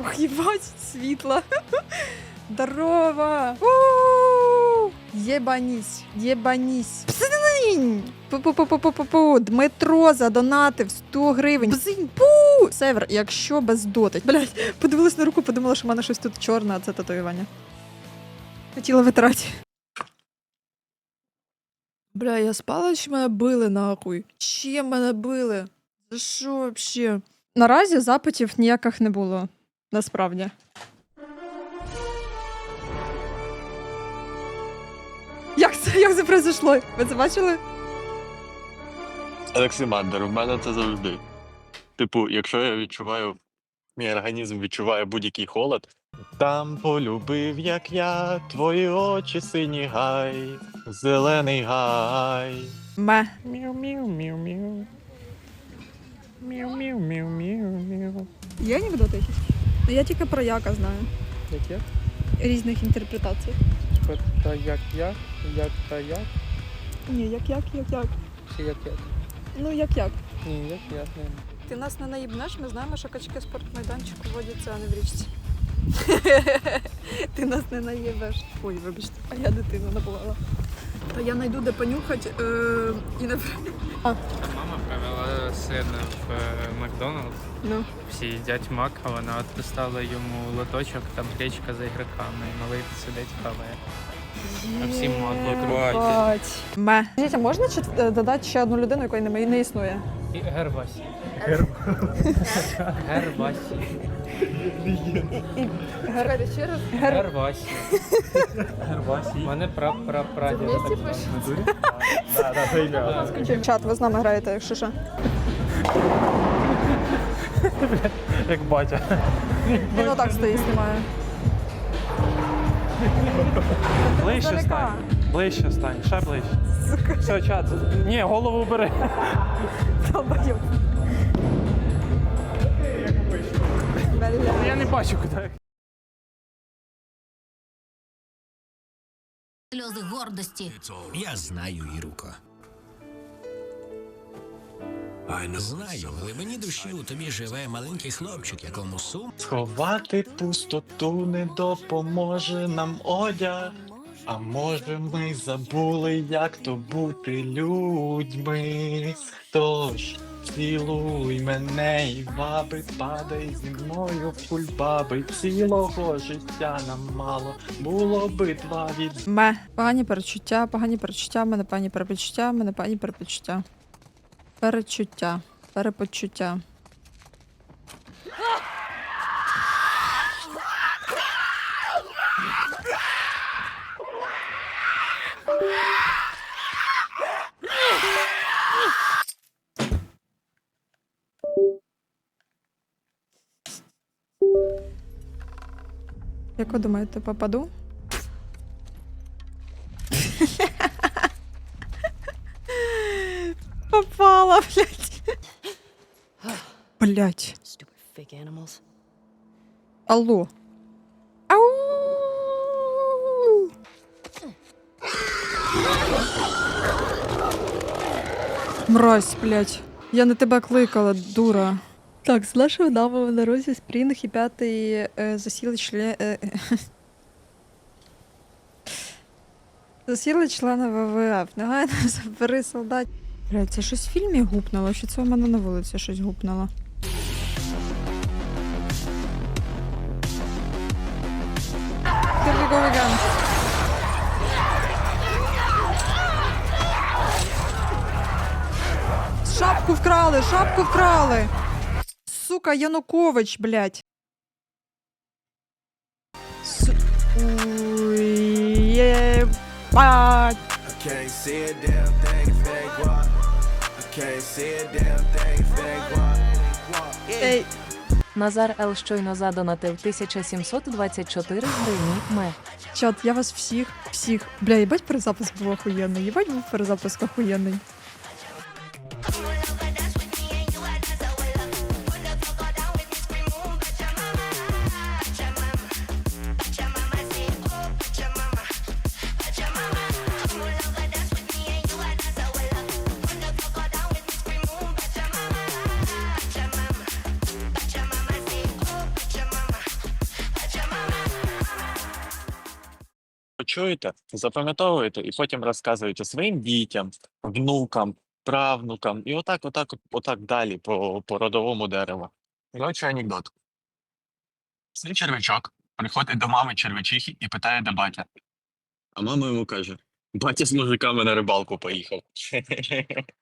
Ох, їбать, світло. Здорово! Єбанісь, єбанісь. Псининь! Пу-пу-пу-пу-пу-пу. Дмитро задонатив 100 гривень. Бзинь, пу! Север, якщо без доти. Блять, подивилась на руку, подумала, що в мене щось тут чорне, а це татуювання. Хотіла витрати. Бля, я спала, чи мене били нахуй? Чим мене били? За що вообще? Наразі запитів ніяких не було. Насправді. Як це, як це произошло? Ви це бачили? Олександр, у мене це завжди. Типу, якщо я відчуваю, мій організм відчуває будь-який холод. Там полюбив, як я, твої очі сині гай, зелений гай. Ме. Мяу-мяу-мяу-мяу. Мяу-мяу-мяу-мяу-мяу. Є анекдоти якісь? Ну, Я тільки про яка знаю. Яке? Різних інтерпретацій. Та як як, як та як, Ні, як як, як як. чи як як? Ну як як. Ні, як як не. Ти нас не наїбнеш, ми знаємо, що качки спортмайданчику водяться, а не в річці. Ти нас не наїбеш. Ой, вибачте, а я дитину набувала. Та я знайду де понюхати е, і не Мама привела сина в е, Макдоналдс. Ну. Всі їдять мак, а вона от поставила йому лоточок, там гречка за іграками, і малий сидить хаває. А всі мак Єбать. Ме. Скажіть, а можна чи, е, додати ще одну людину, якої не, не існує? І Гервасі. Гервасі. Гер... ще раз? Гервасі. Гервасі. Мене прапрапрадід. Чат, ви з нами граєте, якщо що. Як батя. Він отак стоїть, знімає. Ближче стань. Ближче стань, ще ближче. Все, чат. Ні, голову бери. Долбойоб. Я не бачу куди. Сльози гордості. Я знаю, Іруко. Знаю, в глибині душі у тобі живе маленький хлопчик, якому сум Сховати пустоту не допоможе нам одяг. А може ми забули, як то бути людьми? Тож цілуй мене і ваби, падай зі мною в кульбаби. Цілого життя нам мало, було би два від Ме. Погані перечуття, погані перечуття, мене погані перепочуття, в мене погані перепочуття. Перечуття. Перепочуття. Як ви думаєте, попаду? Попала, блядь. Блядь. Алло. Ау! Мразь, блядь. Я на тебе кликала, дура. Так, з нашого нами на розі Спрінг і п'ятий е, засіли член... Е, засіли члена ВВФ. Негайно забери солдат. Блядь, це щось в фільмі гупнуло, чи це у мене на вулиці щось гупнуло? Here we go again. Шапку вкрали, шапку вкрали. Сука, Янукович, блядь. Су... Guap. Ей, Назар Л. щойно задонатив 1724 гривні ме. чат, я вас всіх, всіх. Бля, їбать перезапуск був охуєнний. Їбать був перезапуск охуєнний. Почуєте, запам'ятовуєте і потім розказуєте своїм дітям, внукам, правнукам, і отак, отак, отак далі по, по родовому дереву. Коротше, анекдот. Цей червячок приходить до мами червячихи і питає, до батя. А мама йому каже: батя з мужиками на рибалку поїхав.